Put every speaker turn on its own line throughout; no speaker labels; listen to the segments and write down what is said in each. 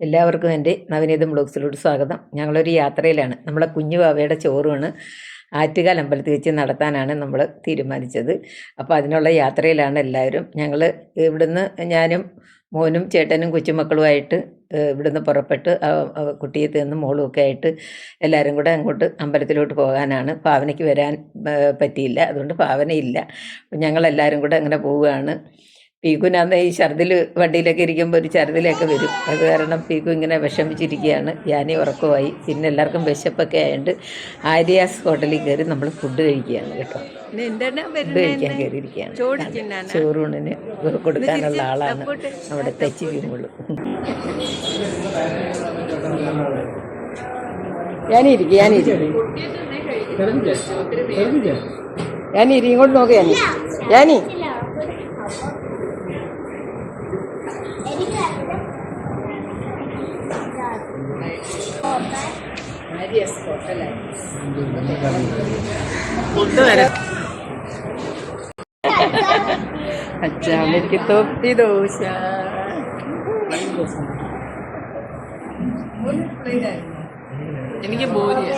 എല്ലാവർക്കും എന്റെ നവനീതം ബ്ലോഗ്സിലോട്ട് സ്വാഗതം. ഞങ്ങളൊരു യാത്രയിലാണ്. നമ്മളെ കുഞ്ഞു വാവയുടെ ചോറുമാണ് ആറ്റുകാൽ അമ്പലത്തിൽ വെച്ച് നടത്താനാണ് നമ്മൾ തീരുമാനിച്ചത്. അപ്പോൾ അതിനുള്ള യാത്രയിലാണ് എല്ലാവരും. ഞങ്ങൾ ഇവിടുന്ന് ഞാനും മോനും ചേട്ടനും കൊച്ചുമക്കളുമായിട്ട് ഇവിടുന്ന് പുറപ്പെട്ട് കുട്ടിയെ തീർന്ന് കുട്ടിയത്ത് നിന്ന് മോളും ഒക്കെ ആയിട്ട് എല്ലാവരും കൂടെ അങ്ങോട്ട് അമ്പലത്തിലോട്ട് പോകാനാണ്. പാവനയ്ക്ക് വരാൻ പറ്റിയില്ല. അതുകൊണ്ട് പാവനയില്ല ഞങ്ങളെല്ലാവരും കൂടെ അങ്ങനെ പോവുകയാണ്. പീക്കുനന്ന് ഈ ഛർദിൽ വണ്ടിയിലൊക്കെ ഇരിക്കുമ്പോൾ ഒരു ഛർദിലൊക്കെ വരും. അത് കാരണം പീക്കു ഇങ്ങനെ വിഷമിച്ചിരിക്കുകയാണ് ഞാനീ ഉറക്കമായി പിന്നെ എല്ലാവർക്കും വിശപ്പൊക്കെ ആയതുകൊണ്ട് ആര്യാസ് ഹോട്ടലിൽ കയറി നമ്മൾ ഫുഡ് കഴിക്കുകയാണ് കേട്ടോ. ഫുഡ് കഴിക്കാൻ കയറിയിരിക്കുകയാണ്. ചോറൂണിന് കൊടുക്കാനുള്ള ആളാണ്. നമ്മുടെ തെച്ചി വീമുള്ളു ഞാനിരിക്കും ഞാനിരിക്കും ഞാനിരി ഇങ്ങോട്ട് നോക്കുക ഞാനി ഞാനി
ഫുഡ് വരെ
അച്ചാമ്മയ്ക്ക് തൊപ്പി ദോശ.
എനിക്ക് ബോരിയ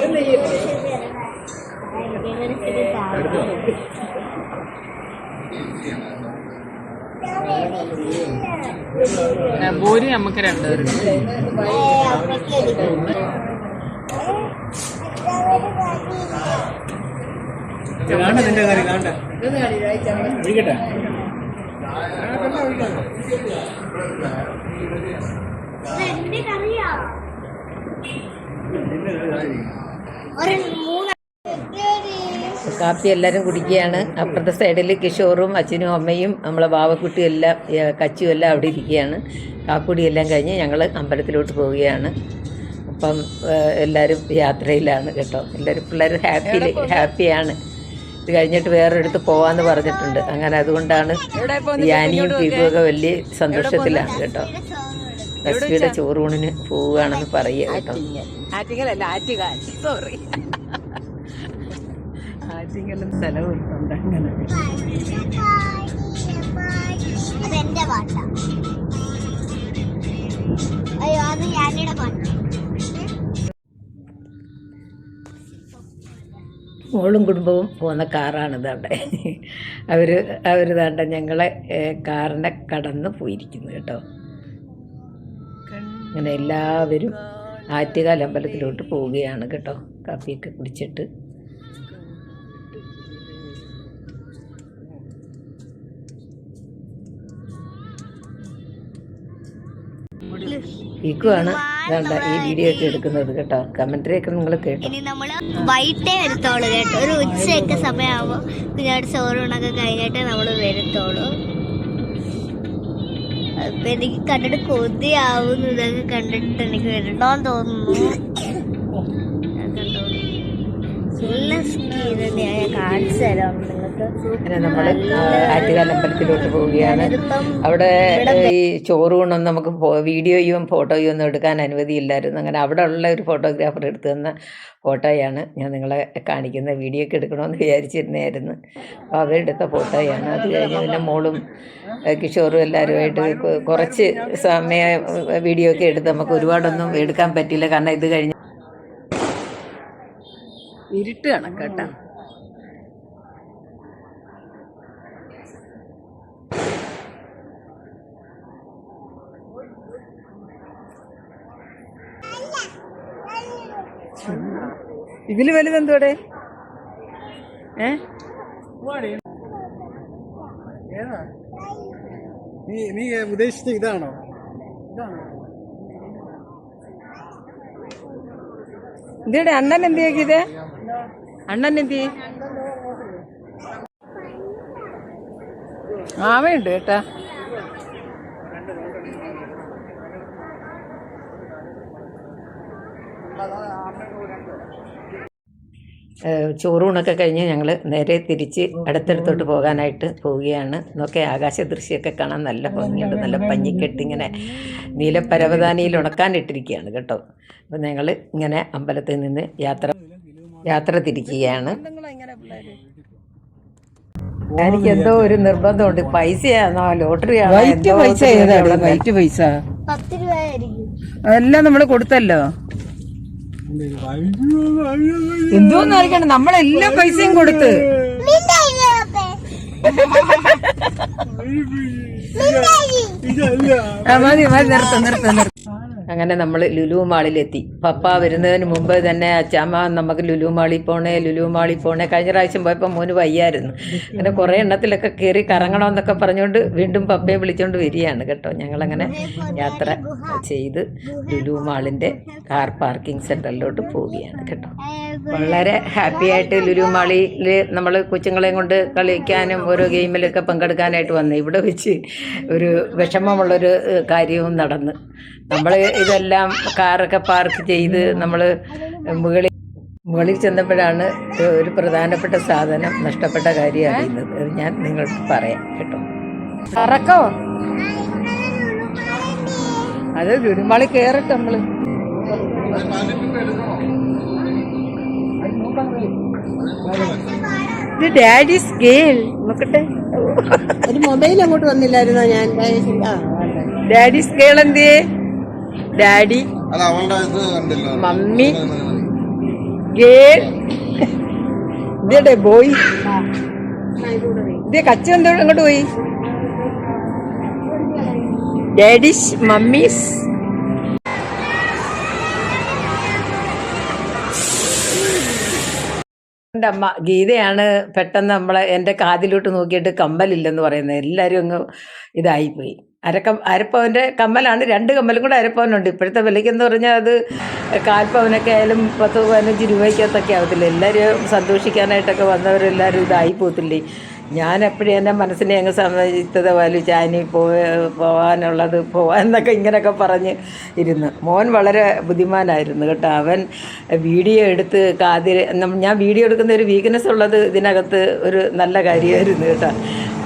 ബോരി നമുക്ക് രണ്ടുപേരും.
ഒഴിക്കട്ടെ
കാപ്പി എല്ലാവരും കുടിക്കുകയാണ്. അപ്പുറത്തെ സൈഡിൽ കിഷോറും അച്ഛനും അമ്മയും നമ്മളെ ബാവക്കുട്ടിയും എല്ലാം കച്ചിയും എല്ലാം അവിടെ ഇരിക്കുകയാണ്. കാക്കുടി എല്ലാം കഴിഞ്ഞ് ഞങ്ങൾ അമ്പലത്തിലോട്ട് പോവുകയാണ്. അപ്പം എല്ലാവരും യാത്രയിലാണ് കേട്ടോ. എല്ലാവരും പിള്ളേർ ഹാപ്പി ഹാപ്പിയാണ്. ഇത് കഴിഞ്ഞിട്ട് വേറൊരിടത്ത് പോവാന്ന് പറഞ്ഞിട്ടുണ്ട്. അങ്ങനെ അതുകൊണ്ടാണ് യാനിയും പീക്കുമൊക്കെ വലിയ സന്തോഷത്തിലാണ് കേട്ടോ. ലക്ഷ്മിയുടെ ചോറൂണിന് പോവുകയാണെന്ന് പറയുക കേട്ടോ.
ആറ്റിങ്ങലല്ല സോറി ആറ്റിങ്ങലും സ്ഥലമുണ്ട് അങ്ങനെ.
അതെന്റെ പാട്ടാ. അയ്യോ അത് ഞാനിയുടെ പാട്ട്.
മോളും കുടുംബവും പോകുന്ന കാറാണിത് അവിടെ അവർ അവർ താണ്ട ഞങ്ങളെ കാറിനെ കടന്ന് പോയിരിക്കുന്നു കേട്ടോ. അങ്ങനെ എല്ലാവരും ആറ്റുകാൽ അമ്പലത്തിലോട്ട് പോവുകയാണ് കേട്ടോ. കാപ്പിയൊക്കെ കുടിച്ചിട്ട്. ഈക്കുവാണ് വേണ്ട ഈ വീഡിയോ ഒക്കെ എടുക്കുന്നത് കേട്ടോ. കമന്ററി ഒക്കെ നിങ്ങൾ കേട്ടോ
വൈകിട്ടേ വരത്തോളൂ കേട്ടോ. ഒരു ഉച്ചയൊക്കെ സമയമാകുമ്പോ കുഞ്ഞാട് ചോറൂണൊക്കെ കഴിഞ്ഞിട്ടേ നമ്മൾ വരത്തോളൂ അപ്പൊ എനിക്ക് കണ്ടിട്ട് കൊതിയാവുന്നു. ഇതൊക്കെ കണ്ടിട്ട് എനിക്ക് വരണ്ടോന്ന് തോന്നുന്നു. ഫുള്ള് സ്കീൻ ഞാൻ കാണിച്ചു തരാം.
അങ്ങനെ നമ്മൾ ആറ്റുകാൽ അമ്പലത്തിലോട്ട് പോവുകയാണ്. അവിടെ ഈ ചോറ് കൊണ്ടൊന്നും നമുക്ക് വീഡിയോയും ഫോട്ടോയും ഒന്നും എടുക്കാൻ അനുമതിയില്ലായിരുന്നു. അങ്ങനെ അവിടെ ഉള്ള ഒരു ഫോട്ടോഗ്രാഫർ എടുത്തു തന്ന ഫോട്ടോയാണ് ഞാൻ നിങ്ങളെ കാണിക്കുന്ന. വീഡിയോ ഒക്കെ എടുക്കണമെന്ന് വിചാരിച്ചിരുന്നായിരുന്നു അപ്പോൾ അവരെടുത്ത ഫോട്ടോയാണ്. അത് കഴിഞ്ഞ് പിന്നെ മോളും കിഷോറും എല്ലാവരുമായിട്ട് കുറച്ച് സമയ വീഡിയോ ഒക്കെ എടുത്ത് നമുക്ക് ഒരുപാടൊന്നും എടുക്കാൻ പറ്റില്ല കാരണം ഇത് കഴിഞ്ഞ്
ഇരുട്ട് കണക്കട്ടാ ഇതിൽ വലുതെന്തോടെ ഏ?
ഏതാ? നീ നീ ഉദ്ദേശിച്ച ഇതാണോ? ഇതാണോ?
ഇതേടെ അണ്ണൻ എന്ത് ചെയ്ത് അണ്ണൻ എന്ത് ആവയുണ്ട് കേട്ടാ.
ചോറൂണൊക്കെ കഴിഞ്ഞ് ഞങ്ങൾ നേരെ തിരിച്ച് അടുത്തടുത്തോട്ട് പോകാനായിട്ട് പോവുകയാണ്. എന്നൊക്കെ ആകാശ ദൃശ്യമൊക്കെ കാണാൻ നല്ല ഭംഗിയുണ്ട്. നല്ല പഞ്ഞിക്കെട്ട് ഇങ്ങനെ നീലപ്പരവതാനിയിൽ ഉണക്കാനിട്ടിരിക്കുകയാണ് കേട്ടോ. അപ്പം ഞങ്ങൾ ഇങ്ങനെ അമ്പലത്തിൽ നിന്ന് യാത്ര യാത്ര തിരിക്കുകയാണ്. എനിക്ക് എന്തോ ഒരു നിർബന്ധമുണ്ട്. പൈസയാണോ? ലോട്ടറിയാണോ?
പൈസ പൈസ? അതെല്ലാം നമ്മൾ കൊടുത്തല്ലോ? എന്തോന്ന് അറിയിക്കണ്ട നമ്മളെല്ലാ പൈസയും കൊടുത്ത്. മതി മതി നിർത്ത നിർത്ത നിർത്ത.
അങ്ങനെ നമ്മൾ ലുലു മാളിലെത്തി പപ്പ വരുന്നതിന് മുമ്പ് തന്നെ അച്ചാമ്മ നമുക്ക് ലുലു മാളിൽ പോണേ ലുലു മാളിൽ പോണേ. കഴിഞ്ഞ പ്രാവശ്യം പോയപ്പോൾ മോന് വയ്യായിരുന്നു. അങ്ങനെ കുറേ എണ്ണത്തിലൊക്കെ കയറി കറങ്ങണമെന്നൊക്കെ പറഞ്ഞുകൊണ്ട് വീണ്ടും പപ്പയെ വിളിച്ചുകൊണ്ട് വരികയാണ് കേട്ടോ. ഞങ്ങളങ്ങനെ യാത്ര ചെയ്ത് ലുലു മാളിന്റെ കാർ പാർക്കിംഗ് സെന്ററിലോട്ട് പോവുകയാണ് കേട്ടോ. വളരെ ഹാപ്പി ആയിട്ട് ലുലു മാളിൽ നമ്മൾ കൊച്ചുങ്ങളെയും കൊണ്ട് കളിക്കാനും ഓരോ ഗെയിമിലൊക്കെ പങ്കെടുക്കാനായിട്ട് വന്നു. ഇവിടെ വെച്ച് ഒരു വിഷമമുള്ളൊരു കാര്യവും നടന്ന്. നമ്മൾ ഇതെല്ലാം കാറൊക്കെ പാർക്ക് ചെയ്ത് നമ്മൾ മുകളിൽ മുകളിൽ ചെന്നപ്പോഴാണ് ഒരു പ്രധാനപ്പെട്ട സാധനം നഷ്ടപ്പെട്ട കാര്യം അറിയുന്നത്. അത് ഞാൻ നിങ്ങൾക്ക് പറയാം കേട്ടോ.
കറക്കോ അത് ഗുരുമാളി കയറട്ടെ നമ്മൾ. ഇത് ഡാഡി സ്കെയിൽ നോക്കട്ടെ.
ഒരു മൊബൈൽ അങ്ങോട്ട് വന്നില്ലായിരുന്നോ ഞാൻ? ആ,
ഡാഡി സ്കെയിൽ എന്തേ ഡാഡി മമ്മി ഗേൾ. ഇതേ ബോയ്. ഇതേ കച്ച എന്തോ അങ്ങോട്ട് പോയി. ഡാഡിസ് മമ്മീസ്
എന്റെ അമ്മ ഗീതയാണ് പെട്ടെന്ന് നമ്മളെ എന്റെ കാതിലോട്ട് നോക്കിയിട്ട് കമ്പലില്ലെന്ന് പറയുന്നത്. എല്ലാവരും അങ്ങ് ഇതായിപ്പോയി. അരക്കം അരപ്പവന്റെ കമ്മലാണ് രണ്ട് കമ്മലും കൂടെ അരപ്പവനുണ്ട്. ഇപ്പോഴത്തെ വിലയ്ക്കെന്ന് പറഞ്ഞാൽ അത് കാൽപ്പവനൊക്കെ ആയാലും പത്ത് പതിനഞ്ച് രൂപയ്ക്കകത്തൊക്കെ ആവത്തില്ല. എല്ലാവരും സന്തോഷിക്കാനായിട്ടൊക്കെ വന്നവരെല്ലാവരും ഇതായി പോകത്തില്ലേ? ഞാൻ എപ്പോഴും എന്റെ മനസ്സിനെ അങ്ങ് സമ്മതിച്ചത് വലിച്ച് അനി പോവാനുള്ളത് പോകാനുള്ളത് പോകാമെന്നൊക്കെ ഇങ്ങനെയൊക്കെ പറഞ്ഞ് ഇരുന്ന്. മോൻ വളരെ ബുദ്ധിമാനായിരുന്നു കേട്ടോ. അവൻ വീഡിയോ എടുത്ത് കാതിൽ ഞാൻ വീഡിയോ എടുക്കുന്ന ഒരു വീക്ക്നെസ് ഉള്ളത് ഇതിനകത്ത് ഒരു നല്ല കാര്യമായിരുന്നു കേട്ടോ.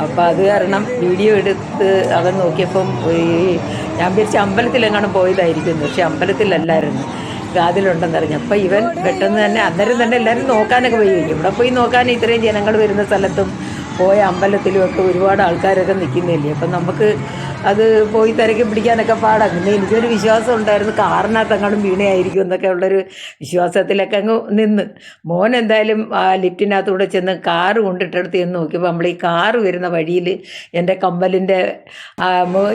അപ്പോൾ അത് കാരണം വീഡിയോ എടുത്ത് അവൻ നോക്കിയപ്പം ഈ ഞാൻ വിചാരിച്ച അമ്പലത്തിലെങ്ങാനും പോയതായിരിക്കുന്നു പക്ഷെ അമ്പലത്തിലല്ലായിരുന്നു. കാതിലുണ്ടെന്ന് അറിഞ്ഞു. അപ്പം ഇവൻ പെട്ടെന്ന് തന്നെ അന്നേരം തന്നെ എല്ലാവരും നോക്കാനൊക്കെ പോയി. ഇവിടെ പോയി നോക്കാൻ ഇത്രയും ജനങ്ങൾ വരുന്ന സ്ഥലത്തും പോയ അമ്പലത്തിലും ഒക്കെ ഒരുപാട് ആൾക്കാരൊക്കെ നിൽക്കുന്നില്ലേ? അപ്പം നമുക്ക് അത് പോയി തിരക്കി പിടിക്കാനൊക്കെ പാടാം. പിന്നെ എനിക്കൊരു വിശ്വാസം ഉണ്ടായിരുന്നു. കാറിനകത്ത് അങ്ങോട്ടും വീണയായിരിക്കും എന്നൊക്കെ ഉള്ളൊരു വിശ്വാസത്തിലൊക്കെ അങ്ങ് നിന്ന്. മോൻ എന്തായാലും ആ ലിഫ്റ്റിനകത്തൂടെ ചെന്ന് കാറ് കൊണ്ടിട്ടെടുത്ത് ചെന്ന് നോക്കിയപ്പോൾ നമ്മൾ ഈ കാറ് വരുന്ന വഴിയിൽ എന്റെ കമ്പലിന്റെ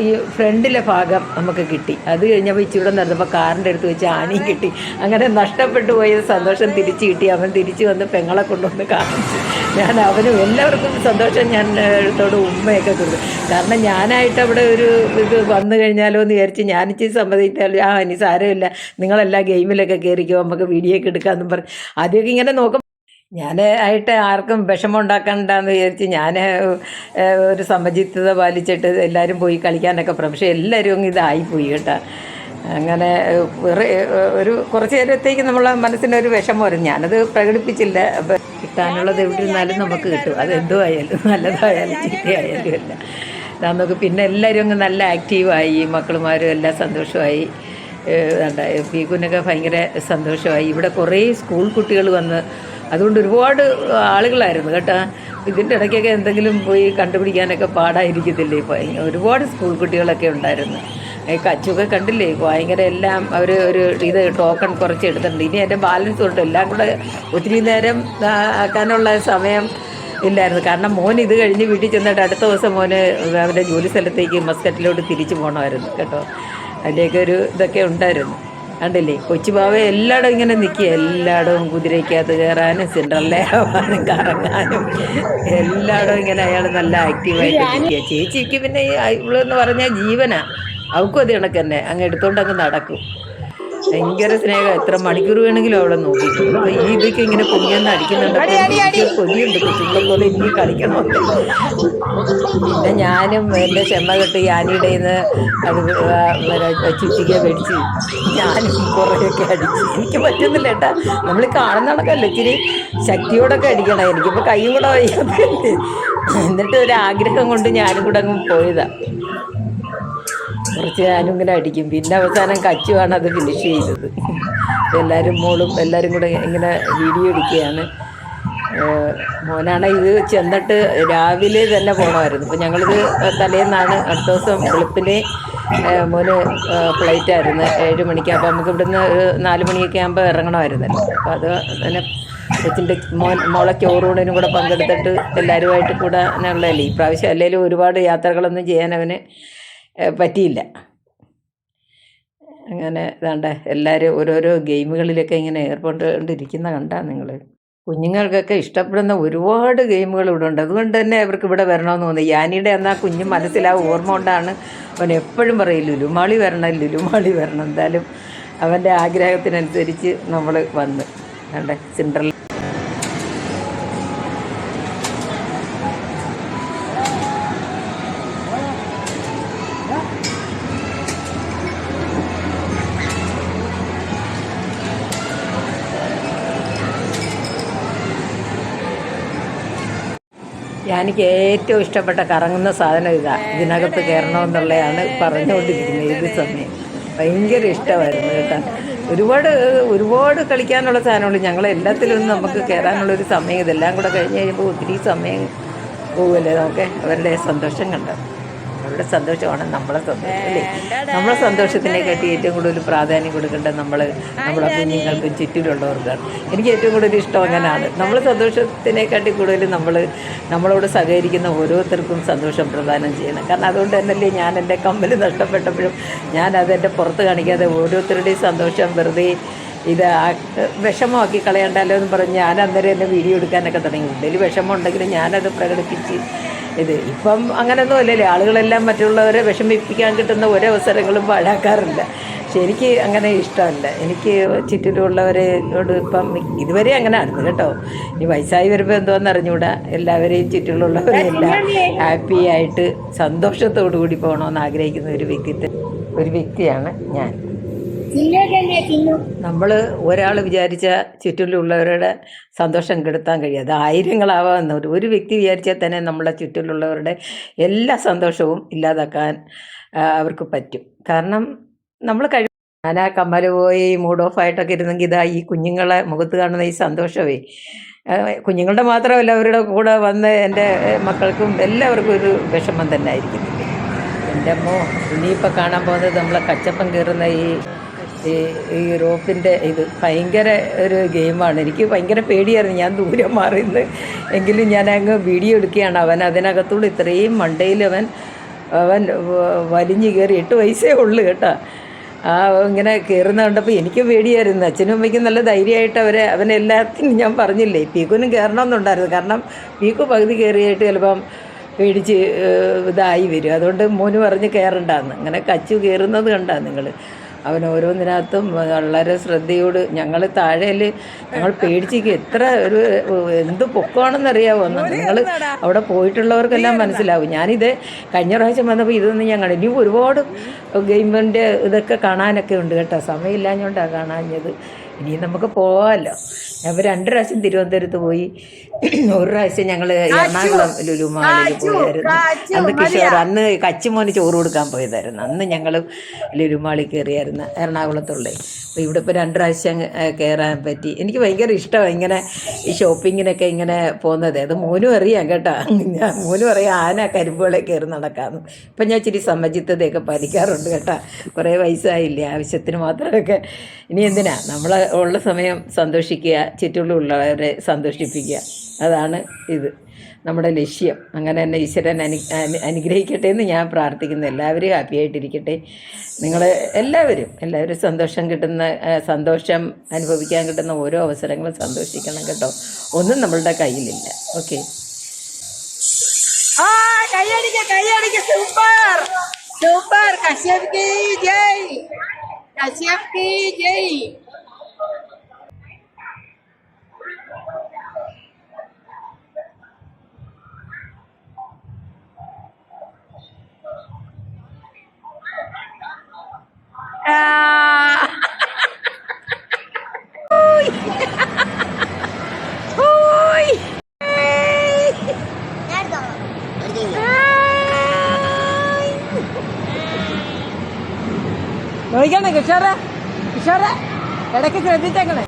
ഈ ഫ്രണ്ടിലെ ഭാഗം നമുക്ക് കിട്ടി. അത് കഴിഞ്ഞപ്പോൾ ഇച്ചിരി നടന്നപ്പോൾ കാറിന്റെ അടുത്ത് വെച്ച് ആനയും കിട്ടി. അങ്ങനെ നഷ്ടപ്പെട്ടു പോയ സന്തോഷം തിരിച്ചു കിട്ടി. അവൻ തിരിച്ചു വന്ന് പെങ്ങളെ കൊണ്ടുവന്ന് കാണിച്ചു. ഞാൻ അവനും എല്ലാവർക്കും സന്തോഷം ഞാൻ എടുത്തോട് ഉമ്മയൊക്കെ കൊടുക്കും. കാരണം ഞാനായിട്ട് അവിടെ ഒരു ഇത് വന്നു കഴിഞ്ഞാലോ എന്ന് വിചാരിച്ച് ഞാനിച്ചിരി സമ്മതിച്ചാൽ ആ ഇനി സാരമില്ല. നിങ്ങളെല്ലാം ഗെയിമിലൊക്കെ കയറിക്കോ നമുക്ക് വീഡിയോ ഒക്കെ എടുക്കാമെന്നും പറഞ്ഞ്. ആദ്യമൊക്കെ ഇങ്ങനെ നോക്കും ഞാൻ ആയിട്ട് ആർക്കും വിഷമം ഉണ്ടാക്കണ്ടെന്ന് വിചാരിച്ച് ഞാൻ ഒരു സമചിത്തത പാലിച്ചിട്ട് എല്ലാവരും പോയി കളിക്കാനൊക്കെ പക്ഷേ എല്ലാവരും ഇതായിപ്പോയി കേട്ടോ. അങ്ങനെ ഒരു കുറച്ച് നേരത്തേക്ക് നമ്മളെ മനസ്സിനൊരു വിഷമം വരും. ഞാനത് പ്രകടിപ്പിച്ചില്ല. കിട്ടാനുള്ളത് എവിടെ ഇരുന്നാലും നമുക്ക് കിട്ടും. അത് എന്തോ ആയാലും നല്ലതായാലും ചീത്തയായാലും അല്ല നമുക്ക് പിന്നെ എല്ലാവരും അങ്ങ് നല്ല ആക്റ്റീവായി മക്കളുമാരും എല്ലാം സന്തോഷമായി. പീക്കുനൊക്കെ ഭയങ്കര സന്തോഷമായി. ഇവിടെ കുറേ സ്കൂൾ കുട്ടികൾ വന്ന് അതുകൊണ്ട് ഒരുപാട് ആളുകളായിരുന്നു കേട്ടോ. ഇതിന്റെ ഇടയ്ക്കൊക്കെ എന്തെങ്കിലും പോയി കണ്ടുപിടിക്കാനൊക്കെ പാടായിരിക്കത്തില്ലേ? ഇപ്പോൾ ഒരുപാട് സ്കൂൾ കുട്ടികളൊക്കെ ഉണ്ടായിരുന്നു. കച്ചൊക്കെ കണ്ടില്ലേ? ഭയങ്കര എല്ലാം അവർ ഒരു ഇത് ടോക്കൺ കുറച്ച് എടുത്തിട്ടുണ്ട്. ഇനി എന്റെ ബാലൻസ് ഉണ്ട് എല്ലാം കൂടെ ഒത്തിരി നേരം ആക്കാനുള്ള സമയം ഇല്ലായിരുന്നു. കാരണം മോൻ ഇത് കഴിഞ്ഞ് വീട്ടിൽ ചെന്നിട്ട് അടുത്ത ദിവസം മോന് അവന്റെ ജോലി സ്ഥലത്തേക്ക് മസ്കറ്റിലോട്ട് തിരിച്ചു പോകണമായിരുന്നു കേട്ടോ. അതിന്റെയൊക്കെ ഒരു ഇതൊക്കെ ഉണ്ടായിരുന്നു. കണ്ടില്ലേ? കൊച്ചുബാവ എല്ലായിടും ഇങ്ങനെ നിൽക്കുക എല്ലായിടവും കുതിരയ്ക്കകത്ത് കയറാനും സിൻഡർലേ ആവാനും കറങ്ങാനും. എല്ലായിടവും ഇങ്ങനെ അയാൾ നല്ല ആക്റ്റീവായിട്ട് നിൽക്കുക ചേച്ചിക്ക് പിന്നെ ഈ ഇവളെന്ന് പറഞ്ഞാൽ ജീവനാ. അവൾക്കും അത് കണക്ക് തന്നെ. അങ്ങ് എടുത്തോണ്ട് അങ്ങ് നടക്കും. ഭയങ്കര സ്നേഹം. എത്ര മണിക്കൂർ വേണമെങ്കിലും അവളെ നോക്കിക്കും അപ്പൊ ഈ ഇതൊക്കെ ഇങ്ങനെ പൊങ്ങിയെന്ന് അടിക്കുന്നുണ്ട്. കൊതിയുണ്ട്. കൊച്ചുങ്ങളെ പോലെ എനിക്ക് കളിക്കണോ പിന്നെ ഞാനും എന്റെ ചെമ്മ തൊട്ട് യാനിയുടെ അത് ചുറ്റിക്ക മേടിച്ച് ഞാനും കുറേയൊക്കെ അടിച്ച്. എനിക്ക് പറ്റുന്നില്ല ഏട്ടാ. നമ്മൾ കാണുന്ന കണക്കല്ല? ഇച്ചിരി ശക്തിയോടൊക്കെ അടിക്കണം. എനിക്കിപ്പോൾ കൈയും കൂടെ എന്നിട്ട് ഒരു ആഗ്രഹം കൊണ്ട് ഞാനും കൂടെ അങ്ങ് പോയതാ. കുറച്ച് ഞാനും ഇങ്ങനെ അടിക്കും. പിന്നെ അവസാനം കച്ചുവാണ് അത് ഫിനിഷ് ചെയ്തത്. എല്ലാവരും മോളും എല്ലാവരും കൂടെ ഇങ്ങനെ വീഡിയോ എടുക്കുകയാണ്. മോനാണ് ഇത് ചെന്നിട്ട് രാവിലെ തന്നെ പോകണമായിരുന്നു അപ്പോൾ ഞങ്ങളിത് തലേന്നാണ് അടുത്ത ദിവസം വെളുപ്പിനെ മോന് ഫ്ലൈറ്റ് ആയിരുന്നു. ഏഴ് മണിക്ക്. അപ്പോൾ നമുക്ക് ഇവിടുന്ന് ഒരു നാല് മണിയൊക്കെ ആകുമ്പോൾ ഇറങ്ങണമായിരുന്നല്ലോ. അപ്പോൾ അത് തന്നെ കൊച്ചിന്റെ മോൻ മോളെ ചോറൂണിനും കൂടെ പങ്കെടുത്തിട്ട് എല്ലാവരുമായിട്ട് കൂടെ ഉള്ളതല്ലേ ഈ പ്രാവശ്യം അല്ലെങ്കിലും ഒരുപാട് യാത്രകളൊന്നും ചെയ്യാൻ അവന് പറ്റിയില്ല. അങ്ങനെ ഇതാണ്ട് എല്ലാവരും ഓരോരോ ഗെയിമുകളിലൊക്കെ ഇങ്ങനെ ഏർപ്പെട്ടുകൊണ്ടിരിക്കുന്ന കണ്ടാ നിങ്ങൾ കുഞ്ഞുങ്ങൾക്കൊക്കെ ഇഷ്ടപ്പെടുന്ന ഒരുപാട് ഗെയിമുകൾ ഇവിടെ ഉണ്ട്. അതുകൊണ്ട് തന്നെ അവർക്ക് ഇവിടെ വരണമെന്ന് തോന്നി. യാനിയുടെ എന്നാൽ കുഞ്ഞു മനസ്സിൽ ആ ഓർമ്മ കൊണ്ടാണ് അവൻ എപ്പോഴും പറയും ലുലുമാളി വരണം ലുലുമാളി വരണം. എന്തായാലും അവന്റെ ആഗ്രഹത്തിനനുസരിച്ച് നമ്മൾ വന്ന്. കണ്ടേ സിൻഡ്രൽ എനിക്ക് ഏറ്റവും ഇഷ്ടപ്പെട്ട കറങ്ങുന്ന സാധനം ഇതാ. ഇതിനകത്ത് കയറണമെന്നുള്ളതാണ് പറഞ്ഞുകൊണ്ടിരിക്കുന്നത് ഏത് സമയം. ഭയങ്കര ഇഷ്ടമായിരുന്നു കേട്ടോ. ഒരുപാട് ഒരുപാട് കളിക്കാനുള്ള സാധനമുണ്ട്. ഞങ്ങൾ എല്ലാത്തിലൊന്നും നമുക്ക് കയറാനുള്ളൊരു സമയം ഇതെല്ലാം കൂടെ കഴിഞ്ഞ് കഴിയുമ്പോൾ ഒത്തിരി സമയം പോകുമല്ലേ നമുക്ക്? അവരുടെ സന്തോഷം കണ്ടോ അവരുടെ സന്തോഷമാണ് നമ്മളെ സന്തോഷം അല്ലേ? നമ്മളെ സന്തോഷത്തിനെ കാട്ടി ഏറ്റവും കൂടുതൽ പ്രാധാന്യം കൊടുക്കേണ്ടത് നമ്മൾ നമ്മുടെ കുഞ്ഞുങ്ങൾക്കും ചുറ്റിലുള്ളവർക്കാണ്. എനിക്ക് ഏറ്റവും കൂടുതൽ ഇഷ്ടം അങ്ങനെയാണ് നമ്മൾ സന്തോഷത്തിനെക്കാട്ടി കൂടുതൽ നമ്മൾ നമ്മളോട് സഹകരിക്കുന്ന ഓരോരുത്തർക്കും സന്തോഷം പ്രദാനം ചെയ്യണം. കാരണം അതുകൊണ്ട് തന്നെയല്ലേ ഞാൻ എന്റെ കമ്മൽ നഷ്ടപ്പെട്ടപ്പോഴും ഞാൻ അതെന്റെ പുറത്ത് കാണിക്കാതെ ഓരോരുത്തരുടെയും സന്തോഷം വെറുതെ ഇത് ആ- വിഷമമാക്കി കളയണ്ടല്ലോ എന്ന് പറഞ്ഞ് ഞാൻ അന്നേരം എന്നെ വീഡിയോ എടുക്കാനൊക്കെ തുടങ്ങി. ഉള്ളിൽ വിഷമം ഉണ്ടെങ്കിലും ഞാനത് പ്രകടിപ്പിച്ച് ഇത് ഇപ്പം അങ്ങനെയൊന്നും അല്ലല്ലേ. ആളുകളെല്ലാം മറ്റുള്ളവരെ വിഷമിപ്പിക്കാൻ കിട്ടുന്ന ഒരവസരങ്ങളും പാഴാക്കാറില്ല. പക്ഷെ എനിക്ക് അങ്ങനെ ഇഷ്ടമല്ല. എനിക്ക് ചുറ്റിലുള്ളവരോട് ഇപ്പം ഇതുവരെ അങ്ങനെ ആയിരുന്നു കേട്ടോ. ഇനി വയസ്സായി വരുമ്പോൾ എന്തോന്ന് അറിഞ്ഞുകൂടാ എല്ലാവരെയും ചുറ്റിലുള്ളവരെല്ലാം ഹാപ്പി ആയിട്ട് സന്തോഷത്തോടു കൂടി പോകണമെന്ന് ആഗ്രഹിക്കുന്ന ഒരു വ്യക്തിത്വം ഒരു വ്യക്തിയാണ് ഞാൻ. നമ്മൾ ഒരാൾ വിചാരിച്ച ചുറ്റിലുള്ളവരുടെ സന്തോഷം കെടുത്താൻ കഴിയും. അത് ആയിരങ്ങളാവാമെന്ന് ഒരു ഒരു വ്യക്തി വിചാരിച്ചാൽ തന്നെ നമ്മളെ ചുറ്റിലുള്ളവരുടെ എല്ലാ സന്തോഷവും ഇല്ലാതാക്കാൻ അവർക്ക് പറ്റും. കാരണം നമ്മൾ കഴി ഞാൻ ആ പോയി മൂഡ് ഓഫ് ആയിട്ടൊക്കെ ഇരുന്നെങ്കിൽ ഇതാ ഈ കുഞ്ഞുങ്ങളെ മുഖത്ത് കാണുന്ന ഈ സന്തോഷമേ കുഞ്ഞുങ്ങളുടെ മാത്രമല്ല അവരുടെ കൂടെ വന്ന് എന്റെ മക്കൾക്കും എല്ലാവർക്കും ഒരു വിഷമം തന്നെ ആയിരിക്കും. എന്റെ അമ്മോ ഇനിയിപ്പോൾ കാണാൻ പോകുന്നത് നമ്മളെ കച്ചപ്പം കയറുന്ന ഈ ഈ ഈ റോപ്പിന്റെ ഇത് ഭയങ്കര ഒരു ഗെയിമാണ്. എനിക്ക് ഭയങ്കര പേടിയായിരുന്നു ഞാൻ ദൂരെ മാറിന്ന്. എങ്കിലും ഞാൻ അങ്ങ് വീഡിയോ എടുക്കുകയാണ്. അവൻ അതിനകത്തൂടെ ഇത്രയും മണ്ടയിൽ അവൻ അവൻ വലിഞ്ഞു കയറി എട്ട് വയസ്സേ ഉള്ളു കേട്ടോ. ആ ഇങ്ങനെ കയറുന്ന കണ്ടപ്പോൾ എനിക്ക് പേടിയായിരുന്നു. അച്ഛനും അമ്മയ്ക്കും നല്ല ധൈര്യമായിട്ട് അവരെ അവനെല്ലാത്തിനും ഞാൻ പറഞ്ഞില്ലേ പീക്കുനും കയറണമെന്നുണ്ടായിരുന്നു. കാരണം പീക്കു പകുതി കയറിയായിട്ട് ചിലപ്പം പേടിച്ച് ഇതായി വരും. അതുകൊണ്ട് മോന് പറഞ്ഞ് കയറണ്ടാന്ന്. അങ്ങനെ കച്ചു കയറുന്നത് കണ്ടാ നിങ്ങൾ അവൻ ഓരോന്നിനകത്തും വളരെ ശ്രദ്ധയോട് ഞങ്ങൾ താഴേൽ ഞങ്ങൾ പേടിച്ചിരിക്കും എത്ര ഒരു എന്ത് പൊക്കമാണെന്നറിയാവോ? നിങ്ങൾ അവിടെ പോയിട്ടുള്ളവർക്കെല്ലാം മനസ്സിലാവും. ഞാനിത് കഴിഞ്ഞ പ്രാവശ്യം വന്നപ്പോൾ ഇതൊന്നും ഞങ്ങൾ കണ്ടു ഇനി ഒരുപാട് ഗെയിമിന്റെ ഇതൊക്കെ കാണാനൊക്കെ ഉണ്ട് കേട്ടോ. സമയമില്ലാഞ്ഞോണ്ടാണ് കാണാഞ്ഞത്. ഇനി നമുക്ക് പോവാമല്ലോ ഞാൻ രണ്ട് പ്രാവശ്യം തിരുവനന്തപുരത്ത് പോയി. ഒരു പ്രാവശ്യം ഞങ്ങൾ എറണാകുളം ലുലുമാളിൽ പോയായിരുന്നു. അന്ന് കിഷോർ അന്ന് കച്ചിമോന് ചോറ് കൊടുക്കാൻ പോയതായിരുന്നു. അന്ന് ഞങ്ങൾ ലുലുമാളിൽ കയറിയായിരുന്നു എറണാകുളത്തുള്ളേ. അപ്പോൾ ഇവിടെ ഇപ്പോൾ രണ്ട് പ്രാവശ്യം കയറാൻ പറ്റി. എനിക്ക് ഭയങ്കര ഇഷ്ടമാണ് ഇങ്ങനെ ഈ ഷോപ്പിങ്ങിനൊക്കെ ഇങ്ങനെ പോകുന്നത്. അത് മോനും അറിയാം കേട്ടോ. ഞാൻ മോനും അറിയാം ആന കരിമ്പുകളെ കയറി നടക്കാമെന്ന് ഇപ്പം ഞാൻ ഇച്ചിരി സമചിത്തതയൊക്കെ പാലിക്കാറുണ്ട് കേട്ടോ. കുറേ വയസ്സായില്ലേ ആവശ്യത്തിന് മാത്രമൊക്കെ. ഇനി എന്തിനാ? നമ്മൾ ഉള്ള സമയം സന്തോഷിക്കുക ചുറ്റുമുള്ളവരെ സന്തോഷിപ്പിക്കുക. അതാണ് ഇത്. നമ്മുടെ ലക്ഷ്യം. അങ്ങനെ തന്നെ ഈശ്വരൻ അനു അനു- അനുഗ്രഹിക്കട്ടെ എന്ന് ഞാൻ പ്രാർത്ഥിക്കുന്നു. എല്ലാവരും ഹാപ്പി ആയിട്ടിരിക്കട്ടെ. നിങ്ങൾ എല്ലാവരും എല്ലാവരും സന്തോഷം കിട്ടുന്ന സന്തോഷം അനുഭവിക്കാൻ കിട്ടുന്ന ഓരോ അവസരങ്ങളും സന്തോഷിക്കണം കേട്ടോ. ഒന്നും നമ്മളുടെ കയ്യിലില്ല. Okay
super. സൂപ്പർ. കശ്യപ് കി ജയ്. കി ജയ് ആ ഹൂയ്
ഞാൻ എടുത്തോളാം.
നോക്കണേ കിഷോറെ. കിഷോറെ ഇടയ്ക്ക് ശ്രദ്ധിച്ചേക്കണേ.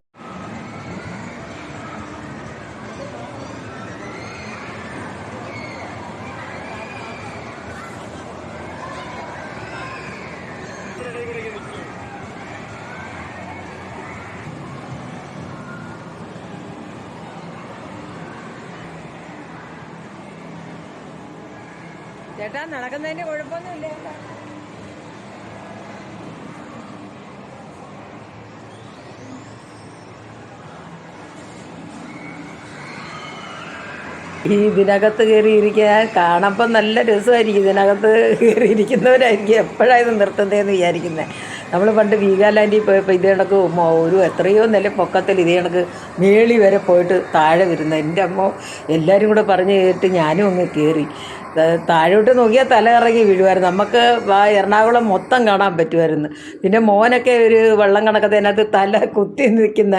ചേട്ടാ നടക്കുന്നതിന്റെ കുഴപ്പമൊന്നുമില്ല ഈ ഇതിനകത്ത് കയറിയിരിക്കാൻ കാണപ്പം നല്ല രസമായിരിക്കും. ഇതിനകത്ത് കയറിയിരിക്കുന്നവരായിരിക്കും. എപ്പോഴാണ് ഇത് നിർത്തുന്നതെന്ന് വിചാരിക്കുന്നത് നമ്മൾ പണ്ട് വീഗാലാൻഡിൽ പോയപ്പോൾ ഇത് കണക്ക് ഒരു എത്രയോ നില പൊക്കത്തിൽ ഇത് കണക്ക് മേളി വരെ പോയിട്ട് താഴെ വരുന്നത്. എന്റെ അമ്മ എല്ലാവരും കൂടെ പറഞ്ഞ് കേട്ട് ഞാനും അങ്ങ് കയറി താഴോട്ട് നോക്കിയാൽ തല ഇറങ്ങി വീഴുമായിരുന്നു നമുക്ക് ആ എറണാകുളം മൊത്തം കാണാൻ പറ്റുമായിരുന്നു പിന്നെ മോനൊക്കെ ഒരു വെള്ളം കണക്കത്തെ അതിനകത്ത് തല കുത്തി നിൽക്കുന്ന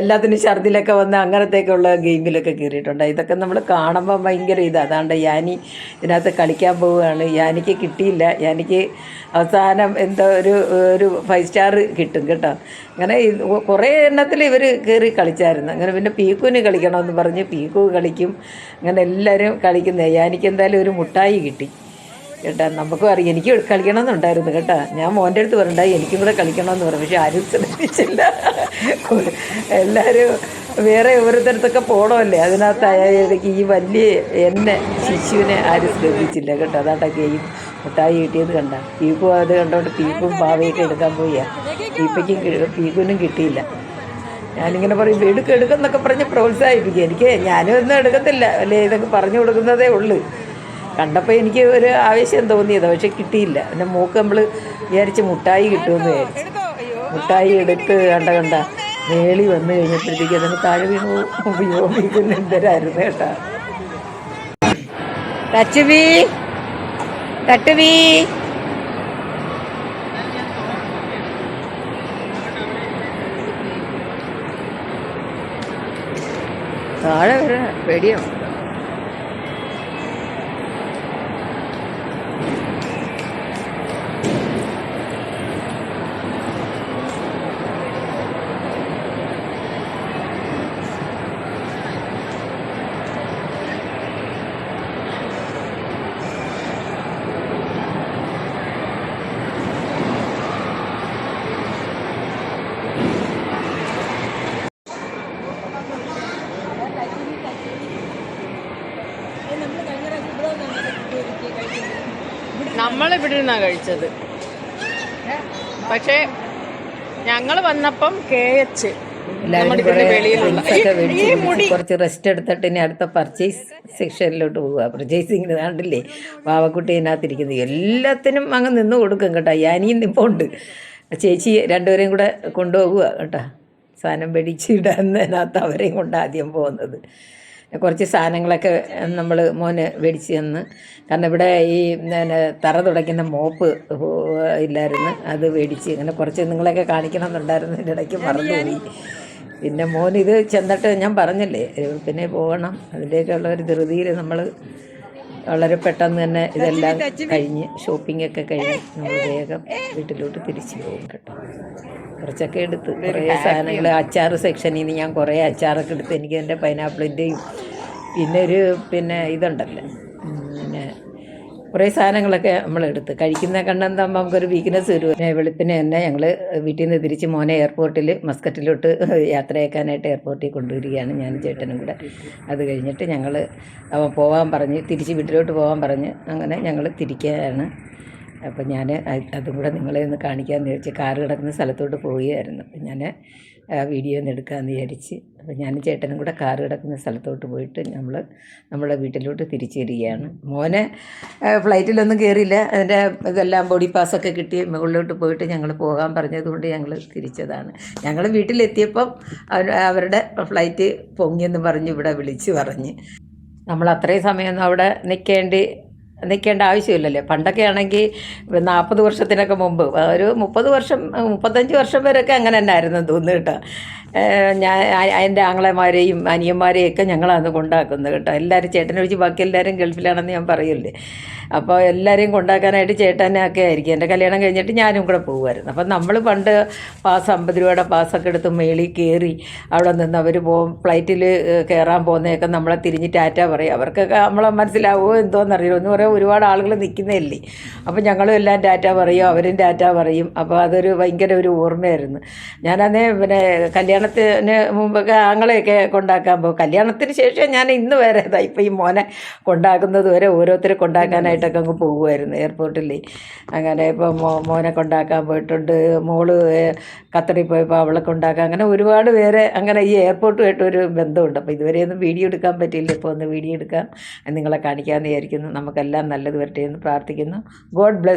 എല്ലാത്തിനും ഛർദിലൊക്കെ വന്ന് അങ്ങനത്തേക്കുള്ള ഗെയിമിലൊക്കെ കയറിയിട്ടുണ്ട്. ഇതൊക്കെ നമ്മൾ കാണുമ്പോൾ ഭയങ്കര ഇത്. അതാണ്ട് യാനി ഇതിനകത്ത് കളിക്കാൻ പോവുകയാണ്. യാനിക്ക് കിട്ടിയില്ല. യാനിക്ക് അവസാനം എന്തോ ഒരു ഒരു ഫൈവ് സ്റ്റാർ കിട്ടും കേട്ടോ. അങ്ങനെ കുറേ എണ്ണത്തിൽ ഇവർ കയറി കളിച്ചായിരുന്നു. അങ്ങനെ പിന്നെ പീക്കുവിന് കളിക്കണമെന്ന് പറഞ്ഞ് പീക്കു കളിക്കും. അങ്ങനെ എല്ലാവരും കളിക്കുന്നത് യാനിക്ക് എന്തായാലും ഒരു മുട്ടായി കിട്ടി. കേട്ടാ നമുക്കും അറിയാം. എനിക്ക് കളിക്കണമെന്നുണ്ടായിരുന്നു കേട്ടാ. ഞാൻ മോന്റെ അടുത്ത് പറഞ്ഞായി എനിക്കും കൂടെ കളിക്കണമെന്ന് പറഞ്ഞു. പക്ഷെ ആരും ശ്രദ്ധിച്ചില്ല. എല്ലാവരും വേറെ ഓരോരുത്തരത്തൊക്കെ പോകണമല്ലേ അതിനകത്ത് ഈ വലിയ എന്നെ ശിശുവിനെ ആരും ശ്രദ്ധിച്ചില്ല കേട്ടോ. അതാട്ടാ ഗെയിം. മുട്ടായി കിട്ടിയത് കണ്ട. പീക്കും അത് കണ്ടോണ്ട് പീക്കും പാവയൊക്കെ എടുക്കാൻ പോയാ. പീപ്പയ്ക്കും പീപ്പിനും കിട്ടിയില്ല. ഞാനിങ്ങനെ പറയും എടുക്ക എടുക്കെന്നൊക്കെ പറഞ്ഞ് പ്രോത്സാഹിപ്പിക്കുക എനിക്ക് ഞാനും ഒന്നും എടുക്കത്തില്ല. അല്ലേ? ഇതൊക്കെ പറഞ്ഞു കൊടുക്കുന്നതേ ഉള്ളൂ. കണ്ടപ്പോൾ എനിക്ക് ഒരു ആവേശം തോന്നിയത് പക്ഷെ കിട്ടിയില്ല. പിന്നെ മൂക്ക് നമ്മൾ വിചാരിച്ച് മുട്ടായി കിട്ടുമെന്ന് വിചാരിച്ചു. മുട്ടായി എടുത്ത് കണ്ട കണ്ട. മേളി വന്നു കഴിഞ്ഞപ്പോഴത്തേക്ക് അതിന് താഴെ വീണു. ഉപയോഗിക്കുന്ന എന്തരായിരുന്നു കേട്ടാ? ടച്ചുവി തട്ടുവി. താഴെ വരെ പേടിയാണ്
നമ്മൾ ഇവിടെ നിന്നാണ് കഴിച്ചത്. പക്ഷേ ഞങ്ങൾ വന്നപ്പം കെ എച്ച്
കുറച്ച് റെസ്റ്റ് എടുത്തിട്ട് ഇനി അടുത്ത പർച്ചേസ് സെക്ഷനിലോട്ട് പോവുക. പർച്ചേസിങ്ങിന് കണ്ടില്ലേ? പാവക്കുട്ടി ഇതിനകത്തിരിക്കുന്നത് എല്ലാത്തിനും അങ്ങ് നിന്ന് കൊടുക്കും കേട്ടോ. യാനിയും നിപ്പുണ്ട് ചേച്ചി രണ്ടുപേരെയും കൂടെ കൊണ്ടുപോകുക കേട്ടോ. സാധനം മേടിച്ചിടുന്നതിനകത്ത് അവരെയും കൊണ്ട് ആദ്യം പോകുന്നത്. കുറച്ച് സാധനങ്ങളൊക്കെ നമ്മൾ മോന് മേടിച്ച് തന്ന്. കാരണം ഇവിടെ ഈ പിന്നെ തറ തുടയ്ക്കുന്ന മോപ്പ് ഇല്ലായിരുന്നു. അത് മേടിച്ച് അങ്ങനെ കുറച്ച് നിങ്ങളെയൊക്കെ കാണിക്കണം എന്നുണ്ടായിരുന്നു ഇതിന്റെ ഇടയ്ക്ക് മറന്നുപോയി പിന്നെ മോൻ ഇത് ചെന്നിട്ട് ഞാൻ പറഞ്ഞില്ലേ പിന്നെ പോകണം. അതിന്റെയൊക്കെ ഉള്ള ഒരു ധൃതിയിൽ നമ്മൾ വളരെ പെട്ടെന്ന് തന്നെ ഇതെല്ലാം കഴിഞ്ഞ് ഷോപ്പിംഗ് ഒക്കെ കഴിഞ്ഞ് നമ്മൾ വേഗം വീട്ടിലോട്ട് തിരിച്ചു പോകും കേട്ടോ. കുറച്ചൊക്കെ എടുത്ത് കുറേ സാധനങ്ങൾ അച്ചാർ സെക്ഷനിൽ നിന്ന് ഞാൻ കുറേ അച്ചാറൊക്കെ എടുത്ത് എനിക്ക് എന്റെ പൈനാപ്പിളിന്റെയും പിന്നെ ഒരു പിന്നെ ഇതുണ്ടല്ലോ. കുറേ സാധനങ്ങളൊക്കെ നമ്മൾ എടുത്ത് കഴിക്കുന്ന കണ്ടെന്താകുമ്പോൾ നമുക്കൊരു വീക്ക്നെസ് വരും വെളുപ്പിനെ തന്നെ ഞങ്ങൾ വീട്ടിൽ നിന്ന് തിരിച്ച് മോനെ എയർപോർട്ടിൽ മസ്കറ്റിലോട്ട് യാത്രയാക്കാനായിട്ട് എയർപോർട്ടിൽ കൊണ്ടുവരികയാണ് ഞാൻ ചേട്ടനും കൂടെ. അത് കഴിഞ്ഞിട്ട് ഞങ്ങൾ അവൻ പോകാൻ പറഞ്ഞ് തിരിച്ച് വീട്ടിലോട്ട് പോകാൻ പറഞ്ഞ് അങ്ങനെ ഞങ്ങൾ തിരിക്കുകയാണ്. അപ്പം ഞാൻ അതും കൂടെ നിങ്ങളെ ഒന്ന് കാണിക്കാമെന്ന് വിചാരിച്ച് കാറ് കിടക്കുന്ന സ്ഥലത്തോട്ട് പോവുകയായിരുന്നു. അപ്പം ഞാൻ വീഡിയോ ഒന്ന് എടുക്കാമെന്ന് വിചാരിച്ച് അപ്പം ഞാനും ചേട്ടനും കൂടെ കാർ കിടക്കുന്ന സ്ഥലത്തോട്ട് പോയിട്ട് നമ്മൾ നമ്മളെ വീട്ടിലോട്ട് തിരിച്ചു വരികയാണ് മോനെ ഫ്ലൈറ്റിലൊന്നും കയറിയില്ല അതിന്റെ ഇതെല്ലാം ബോഡി പാസ്സൊക്കെ കിട്ടി. മുകളിലോട്ട് പോയിട്ട് ഞങ്ങൾ പോകാൻ പറഞ്ഞതുകൊണ്ട് ഞങ്ങൾ തിരിച്ചതാണ്. ഞങ്ങൾ വീട്ടിലെത്തിയപ്പം അവരുടെ ഫ്ലൈറ്റ് പൊങ്ങിയെന്ന് പറഞ്ഞ് ഇവിടെ വിളിച്ച് പറഞ്ഞ്. നമ്മൾ അത്രയും സമയമൊന്നും അവിടെ നിൽക്കേണ്ടി നിൽക്കേണ്ട ആവശ്യമില്ലല്ലേ? പണ്ടൊക്കെ ആണെങ്കിൽ നാൽപ്പത് വർഷത്തിനൊക്കെ മുമ്പ് ഒരു മുപ്പത് വർഷം മുപ്പത്തഞ്ച് വർഷം വരെയൊക്കെ അങ്ങനെ തന്നെ ആയിരുന്നു തോന്നുന്നു കേട്ടോ. ഞാൻ എന്റെ ആങ്ങളമാരെയും അനിയന്മാരെയും ഒക്കെ ഞങ്ങളാണ് കൊണ്ടാക്കുന്നത് കേട്ടോ. എല്ലാവരും ചേട്ടനെ ഒഴിച്ച് ബാക്കി എല്ലാവരും ഗൾഫിലാണെന്ന് ഞാൻ പറയില്ലേ. അപ്പോൾ എല്ലാവരെയും കൊണ്ടാക്കാനായിട്ട് ചേട്ടനൊക്കെ ആയിരിക്കും. എന്റെ കല്യാണം കഴിഞ്ഞിട്ട് ഞാനും കൂടെ പോകുമായിരുന്നു. അപ്പം നമ്മൾ പണ്ട് പാസ് അമ്പത് രൂപയുടെ പാസ്സൊക്കെ എടുത്ത് മേളിൽ കയറി അവിടെ നിന്ന് അവർ പോകും ഫ്ലൈറ്റിൽ കയറാൻ പോകുന്നതൊക്കെ നമ്മളെ തിരിഞ്ഞ് ടാറ്റ പറയും. അവർക്കൊക്കെ നമ്മളെ മനസ്സിലാവുമോ എന്തോന്നറിയോ എന്ന് പറയാൻ ഒരുപാട് ആളുകൾ നിൽക്കുന്നതല്ലേ അപ്പോൾ ഞങ്ങളും എല്ലാം ടാറ്റ പറയും അവരും ടാറ്റ പറയും. അപ്പോൾ അതൊരു ഭയങ്കര ഒരു ഓർമ്മയായിരുന്നു. ഞാനന്നേ പിന്നെ കല്യാണം കല്യാണത്തിന് മുമ്പ് ആങ്ങളെയൊക്കെ കൊണ്ടാക്കാൻ പോകും. കല്യാണത്തിന് ശേഷം ഞാൻ ഇന്ന് വരെ ഇതാ ഇപ്പം ഈ മോനെ കൊണ്ടാക്കുന്നത് വരെ ഓരോരുത്തരെ കൊണ്ടാക്കാനായിട്ടൊക്കെ അങ്ങ് പോകുമായിരുന്നു എയർപോർട്ടിൽ അങ്ങനെ ഇപ്പോൾ മോ മോനെ കൊണ്ടാക്കാൻ പോയിട്ടുണ്ട്. മോൾ ഖത്തറിൽ പോയപ്പോൾ അവളെ കൊണ്ടാക്കാൻ അങ്ങനെ ഒരുപാട് പേരെ അങ്ങനെ ഈ എയർപോർട്ടുമായിട്ട് ഒരു ബന്ധമുണ്ട്. അപ്പോൾ ഇതുവരെയൊന്നും വീഡിയോ എടുക്കാൻ പറ്റിയില്ല. ഇപ്പോൾ ഒന്ന് വീഡിയോ എടുക്കാം. നിങ്ങളെ കാണിക്കാമെന്ന് വിചാരിക്കുന്നു. നമുക്കെല്ലാം നല്ലത് വരട്ടെ എന്ന് പ്രാർത്ഥിക്കുന്നു. God bless